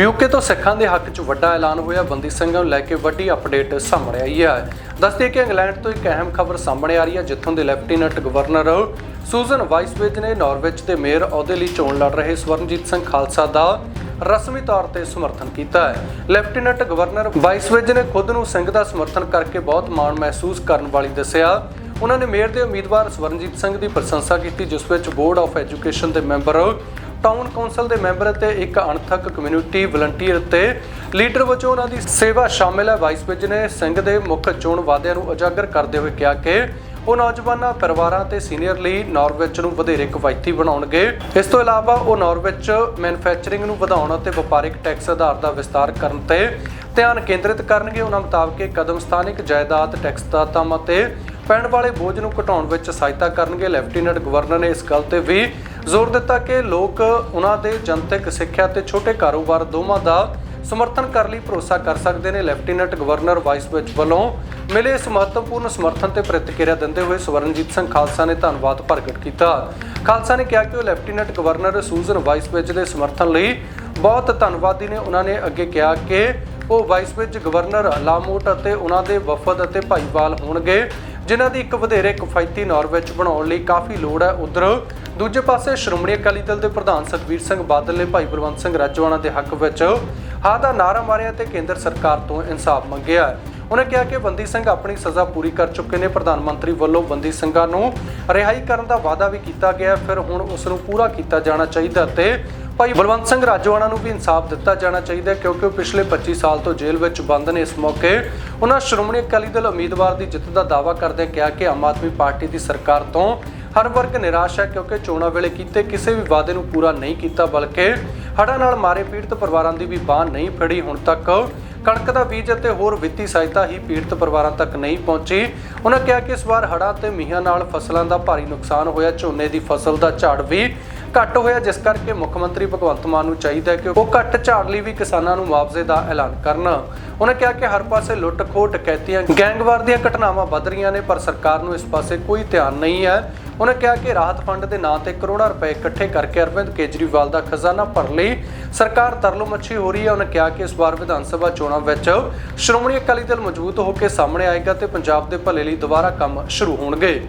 UK ਤੋਂ ਸਿੱਖਾਂ ਦੇ ਹੱਕ 'ਚ ਵੱਡਾ ਐਲਾਨ ਹੋਇਆ, ਬੰਦੀ ਸਿੰਘਾਂ ਨੂੰ ਲੈ ਕੇ ਵੱਡੀ ਅਪਡੇਟ ਸਾਹਮਣੇ ਆਈ ਹੈ। ਦੱਸਦੇ ਕਿ ਇੰਗਲੈਂਡ ਤੋਂ ਇੱਕ ਅਹਿਮ ਖਬਰ ਸਾਹਮਣੇ ਆ ਰਹੀ ਹੈ, ਜਿੱਥੋਂ ਦੇ ਲੈਫਟੀਨੈਂਟ ਗਵਰਨਰ ਸੂਜ਼ਨ ਵਾਈਸਵੇਜ ਨੇ ਨਾਰਵਿਚ ਦੇ ਮੇਅਰ ਅਹੁਦੇ ਲਈ ਚੋਣ ਲੜ ਰਹੇ ਸਵਰਨਜੀਤ ਸਿੰਘ ਖਾਲਸਾ ਦਾ ਰਸਮੀ ਤੌਰ ਤੇ ਸਮਰਥਨ ਕੀਤਾ ਹੈ। ਲੈਫਟੀਨੈਂਟ ਗਵਰਨਰ ਵਾਈਸਵੇਜ ਨੇ ਖੁਦ ਨੂੰ ਸਿੰਘ ਦਾ ਸਮਰਥਨ ਕਰਕੇ ਬਹੁਤ ਮਾਣ ਮਹਿਸੂਸ ਕਰਨ ਵਾਲੀ ਦੱਸਿਆ। ਉਹਨਾਂ ਨੇ ਮੇਅਰ ਦੇ ਉਮੀਦਵਾਰ ਸਵਰਨਜੀਤ ਸਿੰਘ ਦੀ ਪ੍ਰਸ਼ੰਸਾ ਕੀਤੀ, ਜਿਸ ਵਿੱਚ ਬੋਰਡ ਆਫ ਐਜੂਕੇਸ਼ਨ ਦੇ ਮੈਂਬਰ ਟਾਊਨ ਕੌਂਸਲ ਦੇ ਮੈਂਬਰ ਅਤੇ ਇੱਕ ਅਣਥੱਕ ਕਮਿਊਨਿਟੀ ਵਲੰਟੀਅਰ ਤੇ ਲੀਡਰ ਵਜੋਂ ਉਹਨਾਂ ਦੀ ਸੇਵਾ ਸ਼ਾਮਿਲ ਹੈ। ਵਾਈਸ ਵਿਜ ਨੇ ਸਿੰਘ ਦੇ ਮੁੱਖ ਚੋਣ ਵਾਅਦਿਆਂ ਨੂੰ ਉਜਾਗਰ ਕਰਦੇ ਹੋਏ ਕਿਹਾ ਕਿ ਉਹ ਨੌਜਵਾਨਾਂ, ਪਰਿਵਾਰਾਂ ਤੇ ਸੀਨੀਅਰ ਲਈ ਨਾਰਵਿਚ ਨੂੰ ਵਧੇਰੇ ਕਿਫਾਇਤੀ ਬਣਾਉਣਗੇ। ਇਸ ਤੋਂ ਇਲਾਵਾ ਉਹ ਨਾਰਵਿਚ ਮੈਨੂਫੈਕਚਰਿੰਗ ਨੂੰ ਵਧਾਉਣ ਅਤੇ ਵਪਾਰਿਕ ਟੈਕਸ ਆਧਾਰ ਦਾ ਵਿਸਤਾਰ ਕਰਨ ਤੇ ਧਿਆਨ ਕੇਂਦਰਿਤ ਕਰਨਗੇ। ਉਹਨਾਂ ਮੁਤਾਬਕ ਇਹ ਕਦਮ ਸਥਾਨਿਕ ਜਾਇਦਾਦ, ਟੈਕਸ ਦਾਤਾਵਾਂ ਤੇ ਪੈਣ ਵਾਲੇ ਬੋਝ ਨੂੰ ਘਟਾਉਣ ਵਿੱਚ ਸਹਾਇਤਾ ਕਰਨਗੇ। ਲੈਫਟੀਨੈਂਟ ਗਵਰਨਰ ਨੇ ਇਸ ਗੱਲ ਤੇ ਵੀ ਜ਼ੋਰ ਦਿੱਤਾ ਕਿ ਲੋਕ ਉਹਨਾਂ ਦੇ ਜਨਤਕ ਸਿੱਖਿਆ ਤੇ ਛੋਟੇ ਕਾਰੋਬਾਰ ਦੋਵਾਂ ਦਾ ਸਮਰਥਨ ਕਰਨ ਲਈ, ਭਰੋਸਾ ਕਰ ਸਕਦੇ ਨੇ। ਲੈਫਟੀਨੈਂਟ ਗਵਰਨਰ ਵਾਈਸ ਵਿੱਚ ਵੱਲੋਂ ਮਿਲੇ ਇਸ ਮਹੱਤਵਪੂਰਨ ਸਮਰਥਨ ਤੇ ਪ੍ਰਤੀਕਿਰਿਆ ਦਿੰਦੇ ਹੋਏ ਸਵਰਨਜੀਤ ਸਿੰਘ ਖਾਲਸਾ ਨੇ ਧੰਨਵਾਦ ਪ੍ਰਗਟ ਕੀਤਾ। ਖਾਲਸਾ ਨੇ ਕਿਹਾ ਕਿ ਉਹ ਲੈਫਟੀਨੈਂਟ ਗਵਰਨਰ ਸੂਜ਼ਨ ਵਾਈਸ ਵਿੱਚ ਦੇ ਸਮਰਥਨ ਲਈ ਬਹੁਤ ਧੰਨਵਾਦੀ ਨੇ। ਉਹਨਾਂ ਨੇ ਅੱਗੇ ਕਿਹਾ ਕਿ ਉਹ ਵਾਈਸ ਵਿੱਚ ਗਵਰਨਰ ਲਾਮੋਟ ਅਤੇ ਉਹਨਾਂ ਦੇ ਵਫਦ ਅਤੇ ਭਾਈਵਾਲ ਹੋਣਗੇ। ਜਿਨ੍ਹਾਂ ਦੀ ਇੱਕ ਵਧੇਰੇ ਕਿਫਾਇਤੀ ਨਾਰਵਿਚ ਬਣਾਉਣ ਲਈ ਕਾਫੀ ਲੋੜ ਹੈ, ਉਧਰ ਦੂਜੇ ਪਾਸੇ ਸ਼੍ਰੋਮਣੀ ਅਕਾਲੀ ਦਲ ਦੇ ਪ੍ਰਧਾਨ ਸੁਖਬੀਰ ਸਿੰਘ ਬਾਦਲ ਨੇ ਭਾਈ ਬਲਵੰਤ ਸਿੰਘ ਰਾਜੋਆਣਾ ਦੇ ਹੱਕ ਵਿੱਚ ਹਾਂ ਦਾ ਨਾਰਾ ਮਾਰਿਆ ਤੇ ਕੇਂਦਰ ਸਰਕਾਰ ਤੋਂ ਇਨਸਾਫ ਮੰਗਿਆ ਹੈ। ਉਹਨੇ ਕਿਹਾ ਕਿ ਬੰਦੀ ਸਿੰਘ ਆਪਣੀ ਸਜ਼ਾ ਪੂਰੀ ਕਰ ਚੁੱਕੇ ਨੇ। ਪ੍ਰਧਾਨ ਮੰਤਰੀ ਵੱਲੋਂ ਬੰਦੀ ਸਿੰਘਾਂ ਨੂੰ ਰਿਹਾਈ ਕਰਨ ਦਾ ਵਾਅਦਾ ਵੀ ਕੀਤਾ ਗਿਆ। ਫਿਰ ਹੁਣ ਉਸ ਨੂੰ ਪੂਰਾ ਕੀਤਾ ਜਾਣਾ ਚਾਹੀਦਾ ਤੇ ਭਾਈ ਬਲਵੰਤ ਸਿੰਘ ਰਾਜੋਆਣਾ ਨੂੰ ਵੀ ਇਨਸਾਫ ਦਿੱਤਾ ਜਾਣਾ ਚਾਹੀਦਾ ਕਿਉਂਕਿ ਉਹ ਪਿਛਲੇ 25 ਸਾਲ ਤੋਂ ਜੇਲ੍ਹ ਵਿੱਚ ਬੰਦ ਨੇ। ਇਸ ਮੌਕੇ ਉਹਨਾਂ ਸ਼੍ਰੋਮਣੀ ਅਕਾਲੀ ਦਲ ਉਮੀਦਵਾਰ ਦੀ ਜਿੱਤ ਦਾ ਦਾਅਵਾ ਕਰਦੇ ਕਿਹਾ ਕਿ ਆਮ ਆਦਮੀ ਪਾਰਟੀ ਦੀ ਸਰਕਾਰ ਤੋਂ ਹਰ ਵਰਗ ਨਿਰਾਸ਼ ਹੈ ਕਿਉਂਕਿ ਚੋਣਾਂ ਵੇਲੇ ਕੀਤੇ ਕਿਸੇ ਵੀ ਵਾਅਦੇ ਨੂੰ ਪੂਰਾ ਨਹੀਂ ਕੀਤਾ ਬਲਕਿ ਹੜ੍ਹਾਂ ਨਾਲ ਮਾਰੇ ਪੀੜਤ ਪਰਿਵਾਰਾਂ ਦੀ ਵੀ ਬਾਹ ਨਹੀਂ ਫੜੀ। ਹੁਣ ਤੱਕ ਕਣਕ ਦਾ ਬੀਜ ਅਤੇ ਹੋਰ ਵਿੱਤੀ ਸਹਾਇਤਾ ਹੀ ਪੀੜਤ ਪਰਿਵਾਰਾਂ ਤੱਕ ਨਹੀਂ ਪਹੁੰਚੀ। ਉਹਨਾਂ ਕਿਹਾ ਕਿ ਇਸ ਵਾਰ ਹੜ੍ਹਾਂ ਤੇ ਮੀਂਹਾਂ ਨਾਲ ਫਸਲਾਂ ਦਾ ਭਾਰੀ ਨੁਕਸਾਨ ਹੋਇਆ। ਝੋਨੇ ਦੀ ਫਸਲ ਦਾ ਝਾੜ ਵੀ ਘੱਟ ਹੋਇਆ, ਜਿਸ ਕਰਕੇ ਮੁੱਖ ਮੰਤਰੀ ਭਗਵੰਤ ਮਾਨ ਨੂੰ ਚਾਹੀਦਾ ਕਿ ਉਹ ਘੱਟ ਝਾੜ ਲਈ ਵੀ ਕਿਸਾਨਾਂ ਨੂੰ ਮੁਆਵਜ਼ੇ ਦਾ ਐਲਾਨ ਕਰਨ। ਉਹਨਾਂ ਕਿਹਾ ਕਿ ਹਰ ਪਾਸੇ ਲੁੱਟ ਖੋਹ ਟਕੈਤੀਆਂ ਗੈਂਗਵਾਰ ਦੀਆਂ ਘਟਨਾਵਾਂ ਵੱਧ ਰਹੀਆਂ ਨੇ, ਪਰ ਸਰਕਾਰ ਨੂੰ ਇਸ ਪਾਸੇ ਕੋਈ ਧਿਆਨ ਨਹੀਂ ਹੈ। ਉਹਨਾਂ ਕਿਹਾ ਕਿ ਰਾਹਤ ਫੰਡ ਦੇ ਨਾਂ ਤੇ ਕਰੋੜਾਂ ਰੁਪਏ ਇਕੱਠੇ ਕਰਕੇ ਅਰਵਿੰਦ ਕੇਜਰੀਵਾਲ ਦਾ ਖਜ਼ਾਨਾ ਭਰਨ ਲਈ। ਸਰਕਾਰ ਤਰਲੋ ਮੱਛੀ ਹੋ ਰਹੀ ਹੈ। ਉਹਨਾਂ ਕਿਹਾ ਕਿ ਇਸ ਵਾਰ ਵਿਧਾਨ ਸਭਾ ਚੋਣਾਂ ਵਿੱਚ ਸ਼੍ਰੋਮਣੀ ਅਕਾਲੀ ਦਲ ਮਜ਼ਬੂਤ ਹੋ ਕੇ ਸਾਹਮਣੇ ਆਏਗਾ ਤੇ ਪੰਜਾਬ ਦੇ ਭਲੇ ਲਈ ਦੁਬਾਰਾ ਕੰਮ ਸ਼ੁਰੂ ਹੋਣਗੇ।